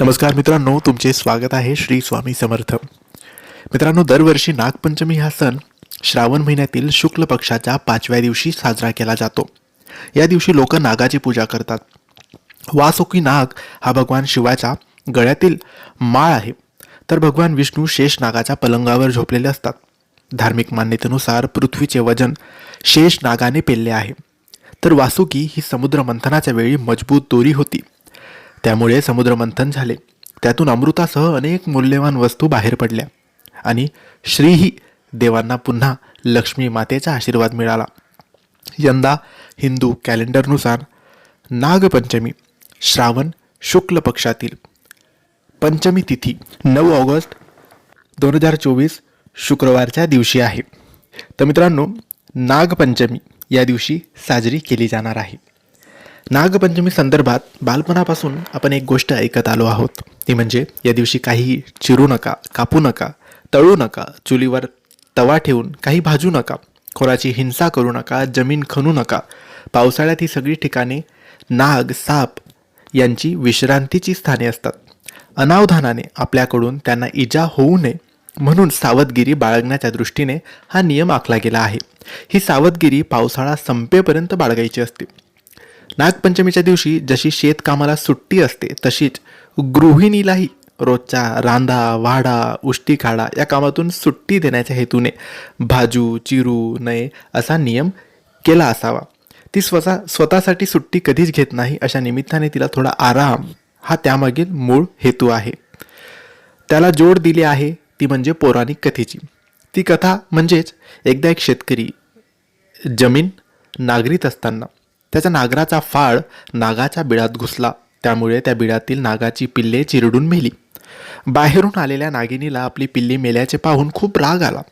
नमस्कार मित्रांनो तुमचे स्वागत आहे श्री स्वामी समर्थ. मित्रांनो दरवर्षी नागपंचमी हा सण श्रावण महिन्यातील शुक्ल पक्षाच्या पाचव्या दिवशी साजरा केला जातो. या दिवशी लोक नागाची पूजा करतात. वासुकी नाग हा भगवान शिवाच्या गळ्यातील माळ आहे. तर भगवान विष्णू शेष नागाच्या पलंगावर झोपलेले असतात. धार्मिक मान्यतेनुसार पृथ्वीचे वजन शेष नागाने पेलले आहे. तर वासुकी ही समुद्र मंथनाच्या वेळी मजबूत दोरी होती. त्यामुळे समुद्रमंथन झाले. त्यातून अमृतासह अनेक मूल्यवान वस्तू बाहेर पडल्या आणि श्रीही देवांना पुन्हा लक्ष्मी मातेचा आशीर्वाद मिळाला. यंदा हिंदू कॅलेंडरनुसार नागपंचमी श्रावण शुक्ल पक्षातील पंचमी तिथी नऊ ऑगस्ट दोन हजार चोवीस शुक्रवारच्या दिवशी आहे. तर मित्रांनो नागपंचमी या दिवशी साजरी केली जाणार आहे. नागपंचमी संदर्भात बालपणापासून आपण एक गोष्ट ऐकत आलो आहोत. ती म्हणजे या दिवशी काही चिरू नका कापू नका तळू नका चुलीवर तवा ठेवून काही भाजू नका खोराची हिंसा करू नका जमीन खणू नका. पावसाळ्यात ही सगळी ठिकाणे नाग साप यांची विश्रांतीची स्थाने असतात. अनावधानाने आपल्याकडून त्यांना इजा होऊ नये म्हणून सावधगिरी बाळगण्याच्या दृष्टीने हा नियम आखला गेला आहे. ही सावधगिरी पावसाळा संपेपर्यंत बाळगायची असते. नागपंचमीच्या दिवशी जशी शेतकामाला सुट्टी असते तशीच गृहिणीलाही रोजच्या रांधा वाडा उष्टी खाडा या कामातून सुट्टी देण्याच्या हेतूने भाजू चिरू नये असा नियम केला असावा. ती स्वतः स्वतःसाठी सुट्टी कधीच घेत नाही अशा निमित्ताने तिला थोडा आराम हा त्यामागील मूळ हेतू आहे. त्याला जोड दिली आहे ती म्हणजे पौराणिक कथेची. ती कथा म्हणजेच एकदा एक शेतकरी जमीन नागरीत असताना त्याच्या नागराचा फाळ नागाच्या बिळात घुसला. त्यामुळे त्या बिळातील नागाची पिल्ले चिरडून मेली. बाहेरून आलेल्या नागिनीला आपली पिल्ली मेल्याचे पाहून खूप राग आला.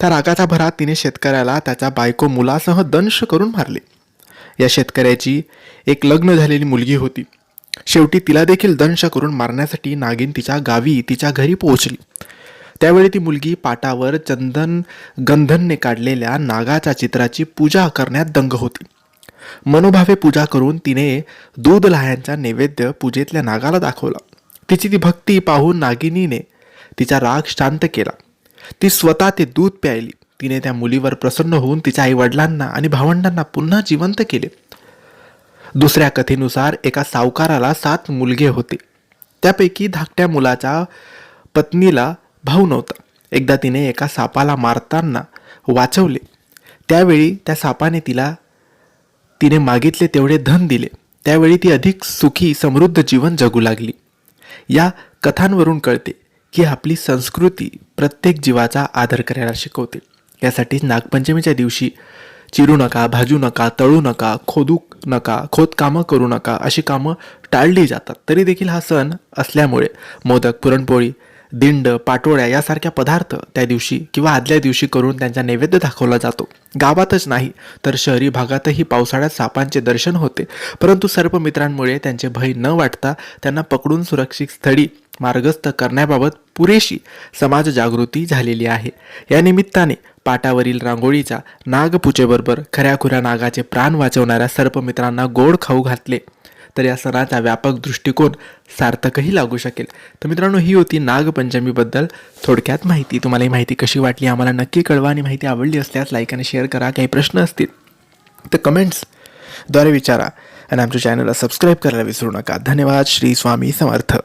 त्या रागाच्या भरात तिने शेतकऱ्याला त्याच्या बायको मुलासह दंश करून मारले. या शेतकऱ्याची एक लग्न झालेली मुलगी होती. शेवटी तिला देखील दंश करून मारण्यासाठी नागिन तिच्या गावी तिच्या घरी पोहोचली. त्यावेळी ती मुलगी पाटावर चंदन गंधनने काढलेल्या नागाच्या चित्राची पूजा करण्यात दंग होती. मनोभावे पूजा करून तिने दूध लहायांचा नैवेद्य पूजेतल्या नागाला दाखवला. तिची ती भक्ती पाहून नागिनीने तिचा राग शांत केला. ती स्वतः ते दूध प्यायली. तिने त्या मुलीवर प्रसन्न होऊन तिच्या आई वडिलांना आणि भावंडांना पुन्हा जिवंत केले. दुसऱ्या कथेनुसार एका सावकाराला सात मुलगे होते. त्यापैकी धाकट्या मुलाच्या पत्नीला भाऊ नव्हता. एकदा तिने एका सापाला मारताना वाचवले. त्यावेळी त्या सापाने तिला तिने मागितले तेवढे धन दिले. त्यावेळी ती अधिक सुखी समृद्ध जीवन जगू लागली. या कथांवरून कळते की आपली संस्कृती प्रत्येक जीवाचा आदर करायला शिकवते. यासाठी नागपंचमीच्या दिवशी चिरू नका भाजू नका तळू नका खोदू नका खोदकामं करू नका अशी कामं टाळली जातात. तरी देखील हा सण असल्यामुळे मोदक पुरणपोळी दिंड पाटोळ्या यासारख्या पदार्थ त्या दिवशी किंवा आदल्या दिवशी करून त्यांचा नैवेद्य दाखवला जातो. गावातच नाही तर शहरी भागातही पावसाळ्यात सापांचे दर्शन होते. परंतु सर्व मित्रांमुळे त्यांचे भय न वाटता त्यांना पकडून सुरक्षित स्थळी मार्गस्थ करण्याबाबत पुरेशी समाज जागृती झालेली आहे. या निमित्ताने पाटावरील रांगोळीचा नागपूजेबरोबर खऱ्याखुऱ्या नागाचे प्राण वाचवणाऱ्या सर्पमित्रांना गोड खाऊ घातले. तर या सणाचा व्यापक दृष्टिकोन सार्थकही लागू शकेल. तर मित्रांनो ही होती नागपंचमीबद्दल थोडक्यात माहिती. तुम्हाला ही माहिती कशी वाटली आम्हाला नक्की कळवा आणि माहिती आवडली असल्यास लाईक आणि शेअर करा. काही प्रश्न असतील तर कमेंट्सद्वारे विचारा. आणि आमच्या चॅनलला सबस्क्राईब करायला विसरू नका. धन्यवाद. श्री स्वामी समर्थ.